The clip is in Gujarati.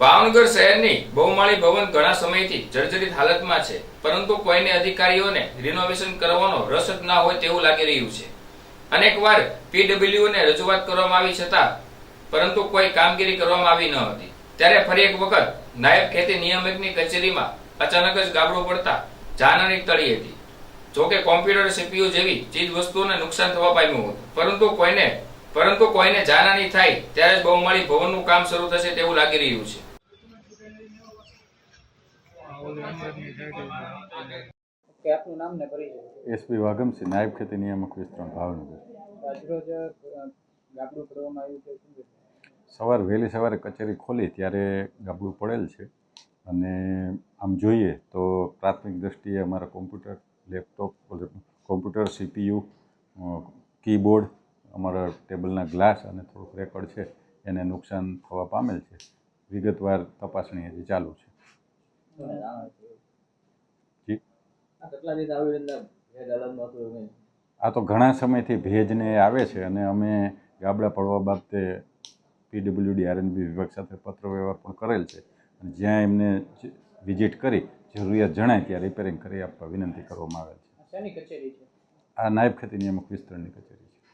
ભાવનગર શહેરની બહુમાળી ભવન ઘણા સમયથી જર્જરિત હાલતમાં છે, પરંતુ કોઈને અધિકારીઓને રિનોવેશન કરવાનો રસ જ ના હોય તેવું લાગી રહ્યું છે. અનેકવાર પીડબ્લ્યુને રજૂઆત કરવામાં આવી છતાં, પરંતુ કોઈ કામગીરી કરવામાં આવી ન હતી. ત્યારે ફરી એક વખત નાયબ ખેતી નિયામકની કચેરીમાં અચાનક જ ગાબડો પડતા જાનહાની તળી હતી. જોકે કોમ્પ્યુટર સીપીયુ જેવી ચીજ વસ્તુઓને નુકસાન થવા પામ્યું હતું. પરંતુ કોઈને પરંતુ કોઈને જાનહાની થાય ત્યારે જ બહુમાળી ભવનનું કામ શરૂ થશે તેવું લાગી રહ્યું છે. આપનું નામ ને પરિચય. એસપી વાઘમસિંહ નાયબ ખેતી નિયામક વિસ્તરણ ભાવનગર. છે સવાર વહેલી સવારે કચેરી ખોલી ત્યારે ગાબડું પડેલ છે. અને આમ જોઈએ તો પ્રાથમિક દ્રષ્ટિએ અમારા computer laptop computer CPU keyboard અમારા ટેબલના ગ્લાસ અને થોડુંક રેકોર્ડ છે. એને નુકસાન થવા પામેલ છે. વિગતવાર તપાસણી હજી ચાલુ છે. આ તો ઘણા સમયથી ભેજને આવે છે અને અમે ગાબડા પડવા બાબતે પીડબ્લ્યુડી આરએનબી વિભાગ સાથે પત્ર વ્યવહાર પણ કરેલ છે. અને જ્યાં એમને વિઝિટ કરી જરૂરિયાત જણાય ત્યાં રિપેરિંગ કરી આપવા વિનંતી કરવામાં આવેલ છે. આ શેની છે? આ નાયબ ખેતી નિયામક વિસ્તરણની કચેરી છે.